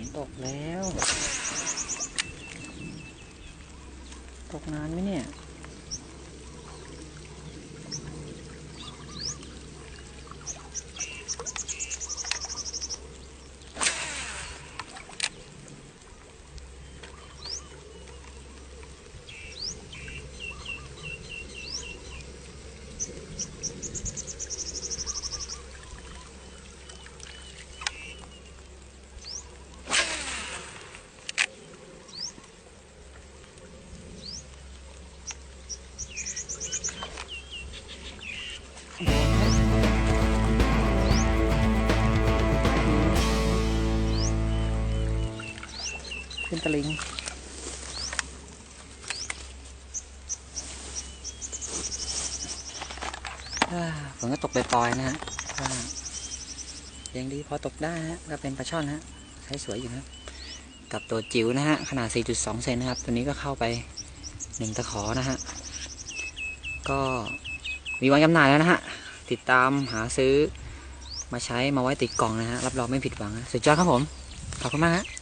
นตกแล้ว ตกนานไหมเนี่ย ขึ้นตะลิงฝนก็ตกปล่อยๆนะฮะยังดีพอตกได้นะฮะก็เป็นปลาช่อนฮะใช้สวยอยู่นะกับตัวจิ๋วนะฮะ ขนาด 4.2 เซนนะครับ ตัวนี้ก็เข้าไปหนึ่งตะขอนะฮะ ก็มีวางจำหน่ายแล้วนะฮะ ติดตามหาซื้อมาใช้มาไว้ติดกล่องนะฮะ รับรองไม่ผิดหวัง สุดยอดครับผม ขอบคุณมากฮะ